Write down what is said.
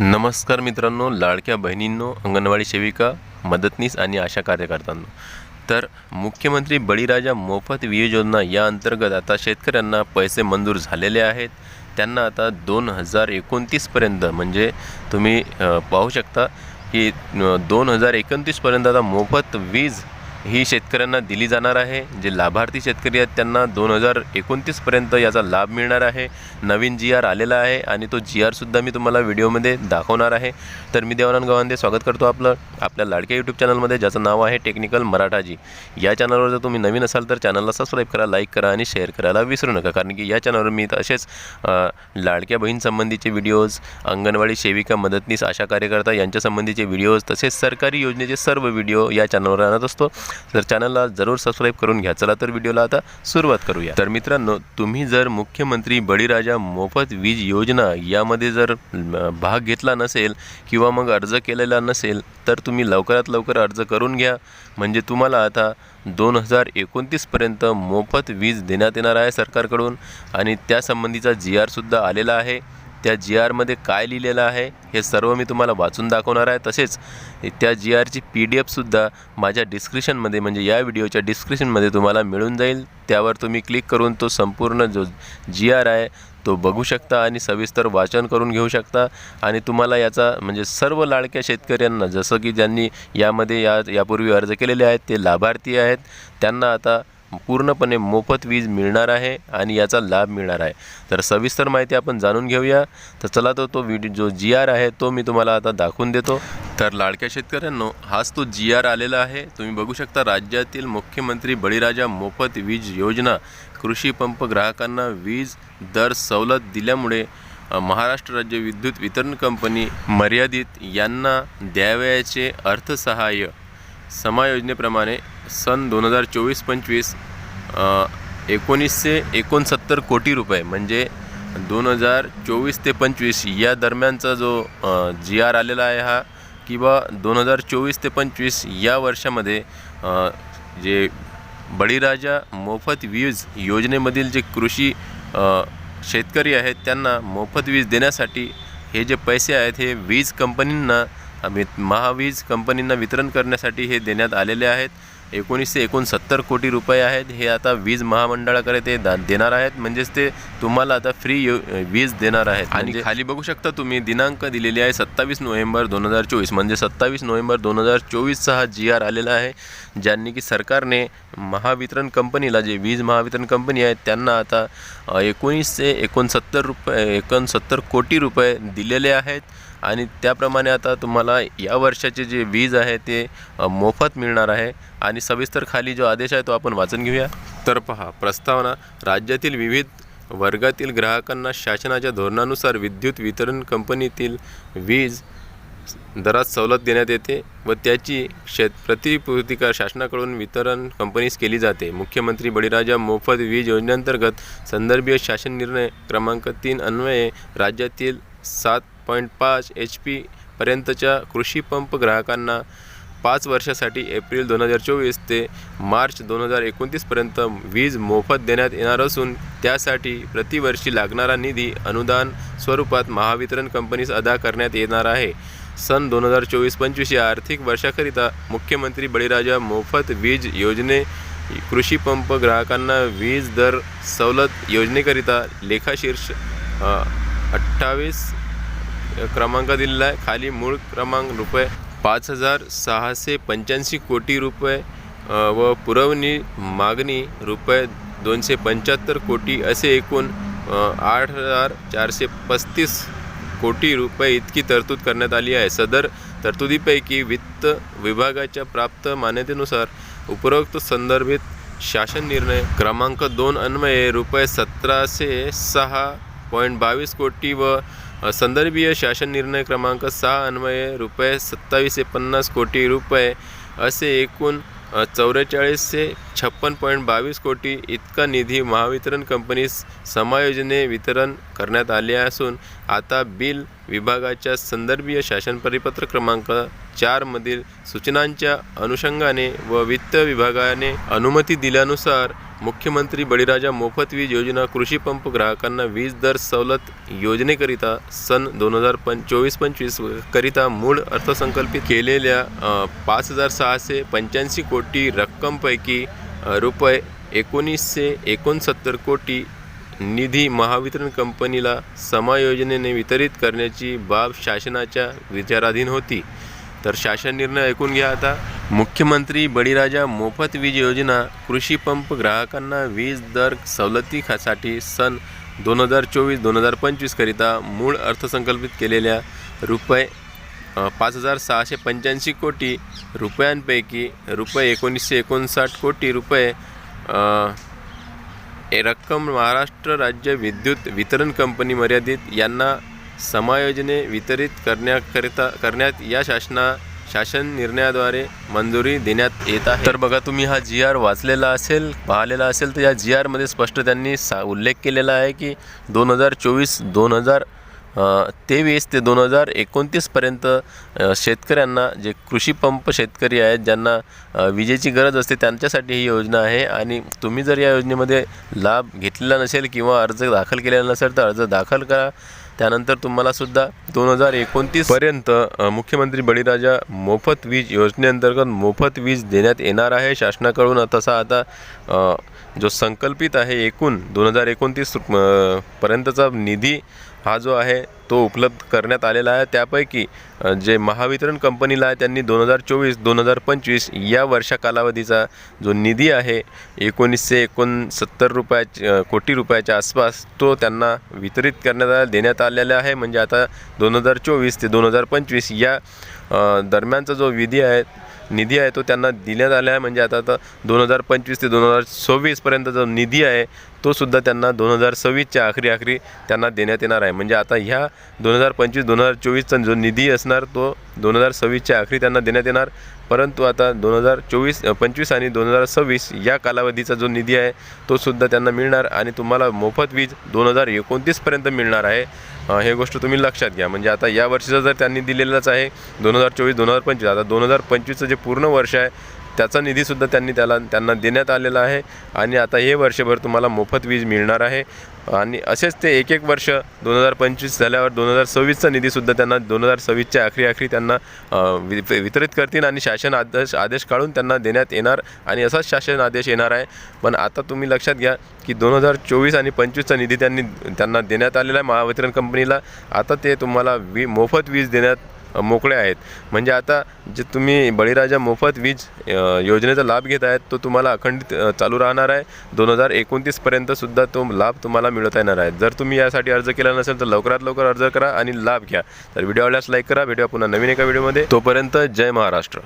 नमस्कार मित्रांनो लाडक्या बहिणींनो अंगणवाडी सेविका मदतनीस आणि आशा कार्यकर्त्यांनो. तर मुख्यमंत्री बळीराजा मोफत वीज योजना या अंतर्गत आता शेतकऱ्यांना पैसे मंजूर झालेले आहेत. त्यांना आता दोन हजार एकोणतीसपर्यंत म्हणजे तुम्ही पाहू शकता की दोन हजार एकोणतीसपर्यंत आता मोफत वीज ही शेतकऱ्यांना दिली जाणार आहे. जे लाभार्थी शेतकरी आहेत त्यांना दोन हजार एकोणतीसपर्यंत याचा लाभ मिळणार आहे. नवीन जी आर आलेला आहे आणि तो जी आरसुद्धा मी तुम्हाला व्हिडिओमध्ये दाखवणार आहे. तर मी देवानंद गवांदे स्वागत करतो आपलं आपल्या लाडक्या यूट्यूब चॅनलमध्ये ज्याचं नाव आहे टेक्निकल मराठाजी. या चॅनलवर जर तुम्ही नवीन असाल तर चॅनलला सबस्क्राईब करा लाईक करा आणि शेअर करायला विसरू नका. कारण की या चॅनलवर मी असेच लाडक्या बहीणसंबंधीचे व्हिडिओज अंगणवाडी सेविका मदतनीस आशा कार्यकर्ता यांच्यासंबंधीचे व्हिडिओज तसेच सरकारी योजनेचे सर्व व्हिडिओ या चॅनलवर आणत असतो. तर चॅनलला जरूर सबस्क्राईब करून घ्या. चला तर व्हिडिओला आता सुरुवात करूया. तर मित्रांनो तुम्ही जर मुख्यमंत्री बळीराजा मोफत वीज योजना यामध्ये जर भाग घेतला नसेल किंवा मग अर्ज केलेला नसेल तर तुम्ही लवकरात लवकर अर्ज करून घ्या. म्हणजे तुम्हाला आता दोन हजार एकोणतीसपर्यंत मोफत वीज देण्यात येणार आहे सरकारकडून आणि त्यासंबंधीचा जी आरसुद्धा आलेला आहे. त्या जी आरमध्ये काय लिहिलेलं आहे हे सर्व मी तुम्हाला वाचून दाखवणार आहे. तसेच त्या जी आरची पी डी एफसुद्धा माझ्या डिस्क्रिप्शनमध्ये म्हणजे या व्हिडिओच्या डिस्क्रिप्शनमध्ये तुम्हाला मिळून जाईल. त्यावर तुम्ही क्लिक करून तो संपूर्ण जो जी आर आहे तो बघू शकता आणि सविस्तर वाचन करून घेऊ शकता. आणि तुम्हाला याचा म्हणजे सर्व लाडक्या शेतकऱ्यांना जसं की ज्यांनी यामध्ये या यापूर्वी अर्ज केलेले आहेत ते लाभार्थी आहेत. त्यांना आता पूर्णपणे मोफत वीज मिळणार आहे आणि याचा लाभ मिळणार आहे. तर सविस्तर माहिती आपण जाणून घेऊया. तर चला तर तो व्हिडिओ जो जी आर आहे तो मी तुम्हाला आता दाखवून देतो. तर लाडक्या शेतकऱ्यांनो हाच तो जी आर आलेला आहे. तुम्ही बघू शकता राज्यातील मुख्यमंत्री बळीराजा मोफत वीज योजना. कृषी पंप ग्राहकांना वीज दर सवलत दिल्यामुळे महाराष्ट्र राज्य विद्युत वितरण कंपनी मर्यादित यांना द्यावयाचे अर्थसहाय्य. समायोजनेप्रमाणे सन दोन हजार चोवीस पंचवीस एकोणीसशे एकोणसत्तर कोटी रुपये. म्हणजे दोन हजार चोवीस ते पंचवीस या दरम्यानचा जो जी आर आलेला आहे हा किंवा दोन हजार चोवीस ते पंचवीस या वर्षामध्ये जे बळीराजा मोफत वीज योजनेमधील जे कृषी शेतकरी आहेत त्यांना मोफत वीज देण्यासाठी हे जे पैसे आहेत हे वीज कंपनींना महावीज कंपनींना वितरण करण्यासाठी हे देण्यात आलेले आहेत. एकोणीसशे एकोणसत्तर कोटी रुपये आहेत. हे आता वीज महामंडळाकडे ते दा देणार आहेत. म्हणजेच ते तुम्हाला आता फ्री यो वीज देणार आहेत. आणि खाली बघू शकता तुम्ही दिनांक दिलेली आहे सत्तावीस नोव्हेंबर दोन हजार चोवीस. म्हणजे सत्तावीस नोव्हेंबर दोन हजार चोवीसचा हा जी आर आलेला आहे ज्यांनी की सरकारने महावितरण कंपनीला जे वीज महावितरण कंपनी आहे त्यांना आता एकोणीसशे एकोणसत्तर रुपये एकोणसत्तर कोटी रुपये दिलेले आहेत. आणि त्याप्रमाणे आता तुम्हाला या वर्षाचे जे वीज आहे ते मोफत मिळणार आहे. आणि सविस्तर खाली जो आदेश आहे तो आपण वाचून घेऊया. तर पहा प्रस्तावना राज्यातील विविध वर्गातील ग्राहकांना शासनाच्या धोरणानुसार विद्युत वितरण कंपनीतील वीज दरात सवलत देण्यात येते व त्याची शेत प्रतिपूर्तिका शासनाकडून वितरण कंपनीस केली जाते. मुख्यमंत्री बळीराजा मोफत वीज योजनेअंतर्गत संदर्भीय शासन निर्णय क्रमांक तीन अन्वये राज्यातील सात पॉईंट पाच एच पी पर्यंतच्या कृषी पंप ग्राहकांना पाच वर्षासाठी एप्रिल दोन हजार चोवीस ते मार्च दोन हजार एकोणतीसपर्यंत वीज मोफत देण्यात येणार असून त्यासाठी प्रतिवर्षी लागणारा निधी अनुदान स्वरूपात महावितरण कंपनीस अदा करण्यात येणार आहे. सन दोन हजार चोवीस पंचवीस या आर्थिक वर्षाकरिता मुख्यमंत्री बळीराजा मोफत वीज योजने कृषी पंप ग्राहकांना वीज दर सवलत योजनेकरिता लेखाशीर्ष अठ्ठावीस क्रमांक दिलेला आहे. खाली मूळ क्रमांक रुपये पाच हजार सहाशे पंच्याऐंशी कोटी रुपये व पुरवणी मागणी रुपये दोनशे पंच्याहत्तर कोटी असे एकूण आठ हजार चारशे पस्तीस कोटी रुपये इतकी तरतूद करण्यात आली आहे. सदर तरतुदीपैकी वित्त विभागाच्या प्राप्त मान्यतेनुसार उपरोक्त संदर्भित शासन निर्णय क्रमांक दोन अन्वये रुपये सतराशे सहा पॉईंट बावीस कोटी व संदर्भीय शासन निर्णय क्रमांक सहा अन्वये रुपये सत्तावीसशे पन्नास कोटी रुपये असे एकूण चौवेचाळीसशे छप्पन पॉईंट बावीस कोटी इतका निधी महावितरण कंपनीस समायोजने वितरण करण्यात आले असून आता बिल विभागाच्या संदर्भीय शासन परिपत्र क्रमांक चारमधील सूचनांच्या अनुषंगाने व वित्त विभागाने अनुमती दिल्यानुसार मुख्यमंत्री बळीराजा मोफत वीज योजना कृषी पंप ग्राहकांना वीज दर सवलत योजनेकरिता सन दोन हजार पं चोवीस पंचवीस करिता मूळ अर्थसंकल्पित केलेल्या पाच हजार सहाशे पंच्याऐंशी कोटी रक्कमपैकी रुपये एकोणीसशे एकोणसत्तर कोटी निधी महावितरण कंपनीला समायोजनेने वितरित करण्याची बाब शासनाच्या विचाराधीन होती. तर शासन निर्णय ऐकून घ्या आता. मुख्यमंत्री बळीराजा मोफत वीज योजना कृषी पंप ग्राहकांना वीज दर सवलतीसाठी सन दोन हजार चोवीस दोन हजार पंचवीसकरिता मूळ अर्थसंकल्पित केलेल्या रुपये पाच हजार सहाशे पंच्याऐंशी कोटी रुपयांपैकी रुपये एकोणीसशे एकोणसाठ कोटी रुपये रक्कम महाराष्ट्र राज्य विद्युत वितरण कंपनी मर्यादित यांना समायोजने वितरित करण्याकरिता करण्यात या शासना शासन निर्णयाद्वारे मंजुरी देण्यात येत आहे. तर बघा तुम्ही हा जी आर वाचलेला असेल पाहिलेला असेल तर या जी आरमध्ये स्पष्ट त्यांनी सा उल्लेख केलेला आहे की दोन हजार चोवीस दोन हजार तेवीस ते दोन हजार एकोणतीसपर्यंत शेतकऱ्यांना जे कृषी पंप शेतकरी आहेत ज्यांना विजेची गरज असते त्यांच्यासाठी ही योजना आहे. आणि तुम्ही जर या योजनेमध्ये लाभ घेतलेला नसेल किंवा अर्ज दाखल केलेला नसेल तर अर्ज दाखल करा. त्यानंतर तुम्हाला सुद्धा दोन हजार एकोणतीसपर्यंत मुख्यमंत्री बळीराजा मोफत वीज योजनेअंतर्गत मोफत वीज देण्यात येणार आहे. शासनाकडून तसा आता जो संकल्पित आहे एकूण दोन हजार एकोणतीस पर्यंतचा निधी हा जो आहे तो उपलब्ध करण्यात आलेला आहे. त्यापैकी जे महावितरण कंपनीला आहे त्यांनी दोन हजार चोवीस दोन हजार पंचवीस या वर्षा कालावधीचा जो निधी आहे एकोणीसशे एकोणसत्तर रुपया कोटी रुपयाच्या आसपास तो त्यांना वितरित करण्यात आला देण्यात आलेला आहे. म्हणजे आता दोन हजार चोवीस ते दोन हजार पंचवीस या दरम्यानचा जो विधी आहे निधी आहे तो त्यांना देण्यात आला आहे. म्हणजे आता आता दोन हजार पंचवीस ते दोन हजार सव्वीसपर्यंत जो निधी आहे तो सुद्धा त्यांना दोन हजार सव्वीसच्या आखरी आखरी त्यांना देण्यात येणार आहे. म्हणजे आता ह्या दोन हजार पंचवीस दोन हजार चोवीसचा जो निधी असणार तो दोन हजार सव्वीसच्या आखरी त्यांना देण्यात येणार. परंतु आता दोन हजार चोवीस पंचवीस आणि दोन हजार सव्वीस या कालावधीचा जो निधी आहे तो सुद्धा त्यांना मिळणार. आणि तुम्हाला मोफत वीज दोन हजार एकोणतीसपर्यंत मिळणार आहे. हे गोष्ट तुम्ही लक्षात घ्या. म्हणजे आता या वर्षीचं जर त्यांनी दिलेलंच आहे दोन हजार चोवीस दोन हजार पंचवीस. आता दोन हजार पंचवीसचं जे पूर्ण वर्ष आहे त्याचा निधीसुद्धा त्यांनी त्याला त्यांना देण्यात आलेला आहे. आणि आता हे वर्षभर तुम्हाला मोफत वीज मिळणार आहे. आणि असेच ते एक एक वर्ष दोन हजार पंचवीस झाल्यावर दोन हजार सव्वीसचा निधीसुद्धा त्यांना दोन हजार सव्वीसच्या आखरी आखरी त्यांना वि- वितरित करतील आणि शासन आदेश आदेश काढून त्यांना देण्यात येणार. आणि असाच शासन आदेश येणार आहे. पण आता तुम्ही लक्षात घ्या की दोन हजार चोवीस आणि पंचवीसचा निधी त्यांनी त्यांना देण्यात आलेला आहे महावितरण कंपनीला. आता ते तुम्हाला वी मोफत वीज देण्यात मोकळे आहेत. म्हणजे आता जे तुम्ही बळीराजा मोफत वीज योजनेचा लाभ घेत आहेत तो तुम्हाला अखंडित चालू राहणार आहे. दोन हजार एकोणतीसपर्यंत सुद्धा तो लाभ तुम्हाला मिळवता येणार आहे. जर तुम्ही यासाठी अर्ज केला नसेल तर लवकरात लवकर अर्ज करा आणि लाभ घ्या. तर व्हिडिओ आवडल्यास लाईक करा. भेटूया पुन्हा नवीन एका व्हिडिओमध्ये. तोपर्यंत जय महाराष्ट्र.